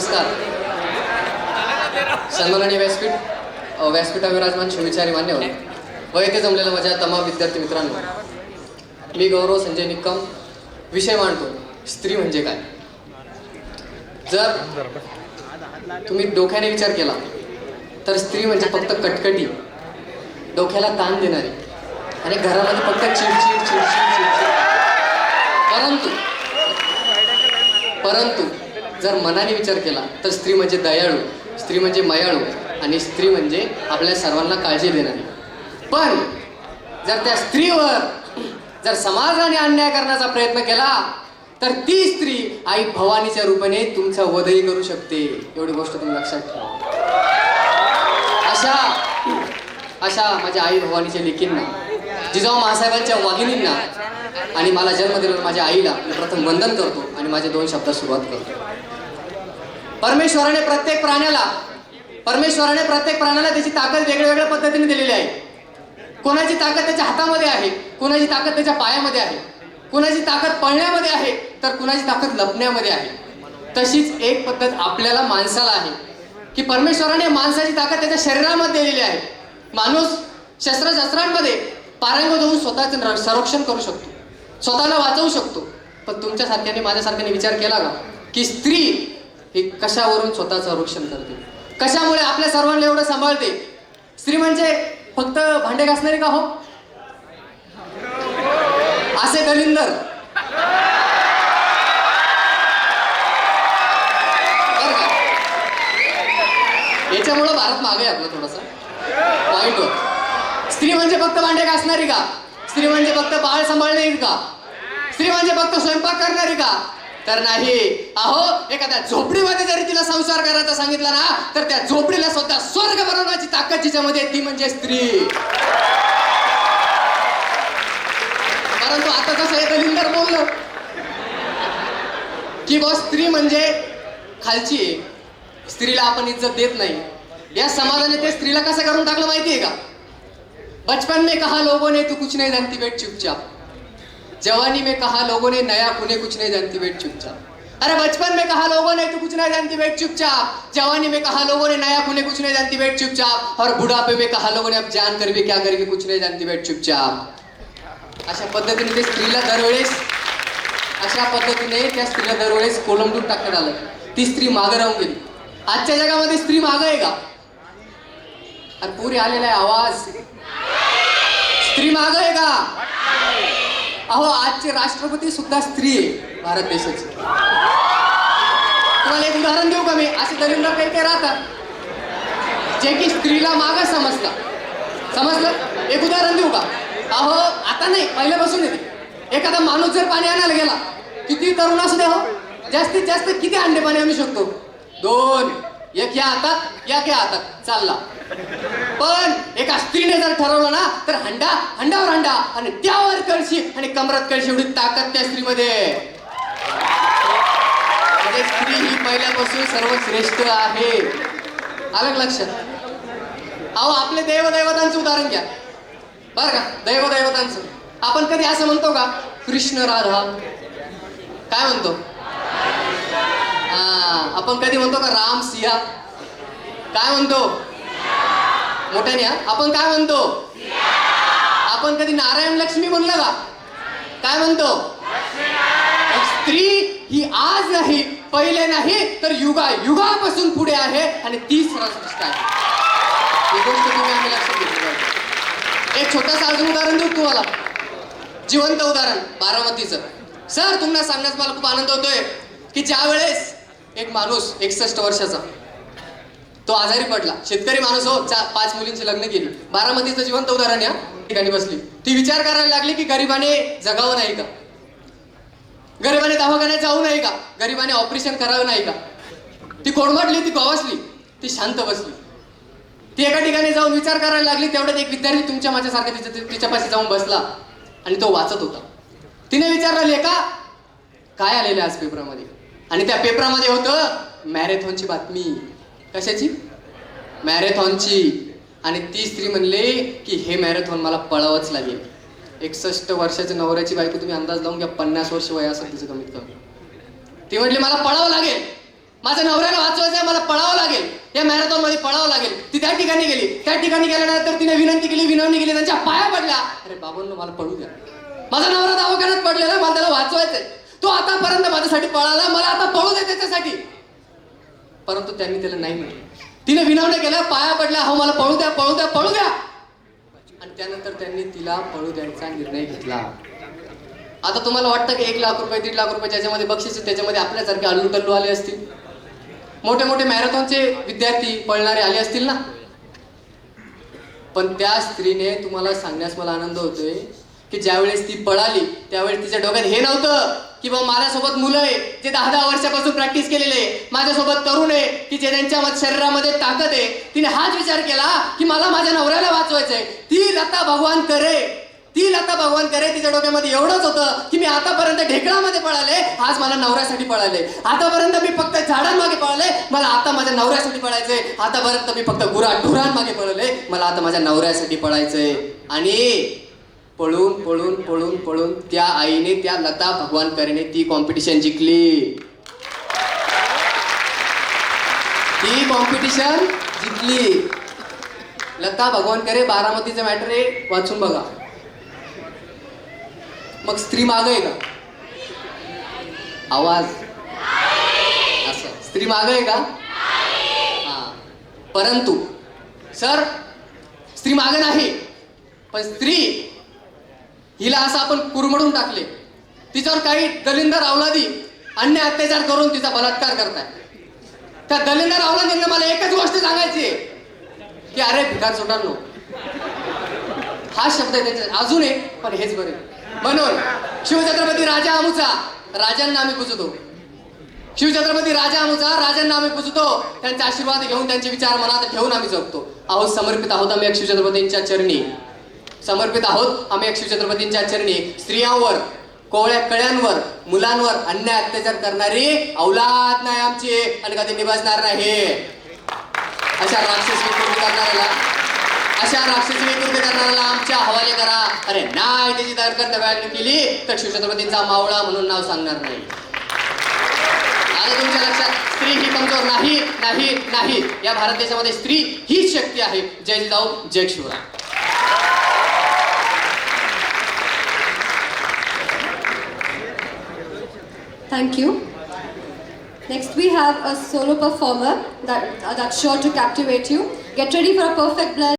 नमस्कार. सन्माननीय व्यासपीठ व्यासपीठा व्यासपीठावर विराजमान शिवविचारी मान्यवर व येथे जमलेल्या माझ्या तमाम विद्यार्थी मित्रांनो मी गौरव संजय निक्कम विषय मांडतो. स्त्री म्हणजे काय? जर तुम्ही डोक्याने विचार केला तर स्त्री म्हणजे फक्त कटकटी डोक्याला ताण देणारी आणि घरामध्ये फक्त चिडचिड चिडचिड चिडचिड. परंतु परंतु जर मनाने विचार केला तर स्त्री म्हणजे दयाळू स्त्री म्हणजे मयाळू आणि स्त्री म्हणजे आपल्या सर्वांना काळजी देणारी. पण जर त्या स्त्रीवर जर समाजाने अन्याय करण्याचा प्रयत्न केला तर ती स्त्री आई भवानीच्या रूपाने तुमचा वधही करू शकते. एवढी गोष्ट तुम्ही लक्षात ठेवा. अशा अशा माझ्या आई भवानीच्या लेकींना जिजाऊ महासाहेबांच्या वाघिणींना आणि मला जन्म दिलेल्या माझ्या आईला मी प्रथम वंदन करतो आणि माझ्या दोन शब्दात सुरुवात करतो. परमेश्वराने प्रत्येक प्राण्याला परमेश्वराने प्रत्येक प्राण्याला त्याची ताकद वेगळ्या वेगळ्या पद्धतीने दिलेली आहे. कोणाची ताकद त्याच्या हातामध्ये आहे? कोणाची ताकद त्याच्या पायामध्ये आहे? कुणाची ताकद पळण्यामध्ये आहे? तर कुणाची ताकद लपण्यामध्ये आहे? तशीच एक पद्धत आपल्याला माणसाला आहे. की परमेश्वराने माणसाची ताकद त्याच्या शरीरामध्ये दिलेली आहे. माणूस शस्त्रशस्त्रांमध्ये पारंगत होऊन स्वतःचं र- संरक्षण करू शकतो. स्वतःला वाचवू शकतो. पण तुमच्यासारख्याने माझ्यासारख्याने विचार केला का? की स्त्री हे कशावरून स्वतःचं संरक्षण करते? कशामुळे आपल्या सर्वांना एवढं सांभाळते? स्त्री म्हणजे फक्त भांडे घासणारे का हो? असे दलिंदर. का? याच्यामुळं भारत मागे आपलं थोडस. वाईट होत. स्त्री म्हणजे फक्त भांडे घासणारी का? स्त्री म्हणजे फक्त बाळ सांभाळणारी का? स्त्री म्हणजे फक्त स्वयंपाक करणारी का? तर नाही. अहो एखाद्या झोपडीमध्ये जरी तिला संसार करायचा सांगितला ना तर त्या झोपडीला स्वतः स्वर्ग बनवण्याची ताकद जिच्यामध्ये ती म्हणजे स्त्री. परंतु आता कसं हे दलिंदर बोललं की बॉ स्त्री म्हणजे खालची स्त्रीला आपण इज्जत देत नाही. या समाजाने ते स्त्रीला कसं करून टाकलं माहितीये का? बचपन में कहा लोगों ने तू कुछ नहीं जानती बैठ चुपचाप. जवानी में कहा लोगों ने नया कुने कुछ नहीं जानती बैठ चुपचाप। अरे बचपन में कहा लोगों ने तू कुछ नहीं जानती बैठ चुपचाप। जवानी में कहा लोगों ने नया कुने कुछ नहीं जानती बैठ चुपचाप। और बुढ़ापे में कहा लोगों ने अब जान कर भी क्या करके कुछ नहीं जानती बैठ चुपचाप। अशा पद्धतीने ते स्त्रीला दरवेळेस अशा पद्धतीने त्या स्त्रीला दरवेळेस कोलंबून टाकण्यात आलं. ती स्त्री मागं राहून गेली. आजच्या जगामध्ये स्त्री मागं आहे का? अरे पुरी आलेला आहे आवाज. स्त्री मागं आहे का? अहो आजचे राष्ट्रपती सुद्धा स्त्री आहे भारत देशाची. तुम्हाला एक उदाहरण देऊ का मी? असे दलिंदर काही काही राहतात जे की स्त्रीला मागं समजतात. समजलं? एक उदाहरण देऊ का? अहो आता नाही पहिल्यापासून येते. एखादा माणूस जर पाणी आणायला गेला किती तरुण असू दे हो. जास्तीत जास्त किती अंडे पाणी आणू शकतो? दोन. एक या हातात या त्या हातात. चालला. पण एका स्त्रीने जर ठरवलं ना तर हंडा हंडावर हंडा आणि त्यावर कळशी आणि कमरात कळशी एवढी ताकद त्या स्त्रीमध्ये. म्हणजे स्त्री ही पहिल्यापासून सर्वश्रेष्ठ आहे. आलं लक्षात? अहो आपले देवदैवतांचं उदाहरण घ्या. बरं का? दैवदैवतांचं. आपण कधी असं म्हणतो का? कृष्ण राधा. काय म्हणतो? हा आपण कधी म्हणतो का राम सिया? काय म्हणतो? मोठ्याने आपण काय म्हणतो? आपण कधी नारायण लक्ष्मी म्हणलं का? काय म्हणतो? स्त्री ही आज नाही पहिले नाही तर युगा युगापासून पुढे आहे आणि ती सर्वश्रेष्ठ आहे. ही गोष्ट तुम्ही आम्ही लक्षात घेतली पाहिजे. एक छोटंसं अजून उदाहरण देऊ तुम्हाला. जिवंत उदाहरण बारामतीचं. सर तुम्हाला सांगण्यास मला खूप आनंद होतोय की ज्या वेळेस एक माणूस एकसष्ट वर्षाचा तो आजारी पडला. शेतकरी माणूस हो पाच मुलींचे लग्न केली. बारामतीचं जिवंत उदाहरण या ठिकाणी बसली. ती विचार करायला लागली की गरिबाने जगावं नाही का? गरिबाने दवाखान्यात जाऊ नाही का? गरिबाने ऑपरेशन करावं नाही का? ती कोडमडली ती गवसली ती शांत बसली. ती एका ठिकाणी जाऊन विचार करायला लागली तेवढ्यात एक विद्यार्थी तुमच्या माझ्यासारखा तिच्या तिच्यापाशी जाऊन बसला आणि तो वाचत होता. तिने विचारलं लेखा काय आलेलं आज पेपरामध्ये आणि त्या पेपरामध्ये होतं मॅरेथॉनची बातमी. कशाची? मॅरेथॉनची. आणि ती स्त्री म्हणले की हे मॅरेथॉन मला पळावंच लागेल. एकसष्ट वर्षाच्या नवऱ्याची बायको तुम्ही अंदाज लावून घ्या पन्नास वर्ष वय असं तिचं कमीत कमी. ती म्हटली मला पळावं लागेल. माझ्या नवऱ्याला वाचवायचं आहे मला पळावं लागेल. या मॅरेथॉनमध्ये पळावं लागेल. ती त्या ठिकाणी गेली. त्या ठिकाणी गेल्यानंतर तिने विनंती केली विनवणी केली त्यांच्या पाया पडल्या. अरे बाबांनो मला पळू द्या. माझा नवरा दवाखान्यात पडलेला मला त्याला वाचवायचंय. तो आतापर्यंत माझ्यासाठी पळाला मला आता पळू दे त्याच्यासाठी. परंतु त्यांनी त्याला नाही म्हटलं. तिने विनवण्या केल्या पाया पडल्या हो मला पळू द्या पळू द्या पळू द्या. आणि त्यानंतर त्यांनी तिला पळू द्यायचा निर्णय घेतला. आता तुम्हाला वाटतं की एक लाख रुपये दीड लाख रुपये ज्याच्यामध्ये बक्षीस त्याच्यामध्ये आपल्यासारखे अल्लू टल्लू आले असतील? मोठे मोठे मॅरेथॉनचे विद्यार्थी पळणारे आले असतील ना? पण त्या स्त्रीने तुम्हाला सांगण्यास मला आनंद होतोय की ज्यावेळेस ती पळाली त्यावेळेस तिच्या डोक्यात हे नव्हतं. की बाबा माझ्यासोबत मुलं आहे जे दहा दहा वर्षापासून प्रॅक्टिस केलेले आहे माझ्यासोबत तरुण आहे की जे त्यांच्या शरीरामध्ये ताकद आहे तिने हाच विचार केला की मला माझ्या नवऱ्याला वाचवायचंय. ती लता भगवान करे. ती लता भगवान करे तिच्या डोक्यामध्ये एवढंच होतं की मी आतापर्यंत ढेकळामध्ये पळाले आज मला नवऱ्यासाठी पळाले. आतापर्यंत मी फक्त झाडांमागे पळाले मला आता माझ्या नवऱ्यासाठी पळायचंय. आतापर्यंत मी फक्त गुरा ढुरांमागे पळले मला आता माझ्या नवऱ्यासाठी पळायचंय. आणि पळून पळून पळून पळून त्या आईने त्या लता भगवानकरने ती कॉम्पिटिशन जिंकली. ती कॉम्पिटिशन जिंकली. लता भगवान करे बारामतीचं मॅटर आहे वाचून बघा. मग स्त्री माग आहे का? आवाज. असं. स्त्री माग आहे का? परंतु सर स्त्री माग नाही. पण स्त्री हिला असं आपण कुरमडून टाकले. तिच्यावर काही दलिंदर अवलादी अन्य अत्याचार करून तिचा बलात्कार करताय. त्या दलिंदर अवलादींना मला एकच गोष्ट सांगायची की अरे भिकार सोटांनो. हा शब्द आहे त्याच्यात अजून एक पण हेच बरे म्हणून शिवछत्रपती राजा आमुचा राजांना आम्ही पुजतो. शिवछत्रपती राजा आमुचा राजांना आम्ही पुजतो. त्यांचे आशीर्वाद घेऊन त्यांचे विचार मनात ठेवून आम्ही जगतो आहोत समर्पित आहोत आम्ही शिवछत्रपतींच्या चरणी. समर्पित आहोत. आम्ही एक शिवछत्रपतींच्या चरणी स्त्रियांवर कोवळ्या कळ्यांवर मुलांवर अन्याय अत्याचार करणारी अवलाद नाही आमची आणि कधी निभाजणार नाही. अशा राक्षस विकृती करणाऱ्याला अशा राक्षस विकृती करणाऱ्याला आमच्या हवाले करा. अरे नाही त्याची दरकर्त व्याख्या केली तर शिवछत्रपतींचा मावळा म्हणून नाव सांगणार नाही. आता तुमच्या लक्षात स्त्री ही कमजोर नाही नाही नाही. या भारत देशामध्ये स्त्री हीच शक्ती आहे. जय जिजाऊ जय Shivray. Thank you. Next, we have a solo performer that, uh, that's sure to captivate you. Get ready for a perfect blend.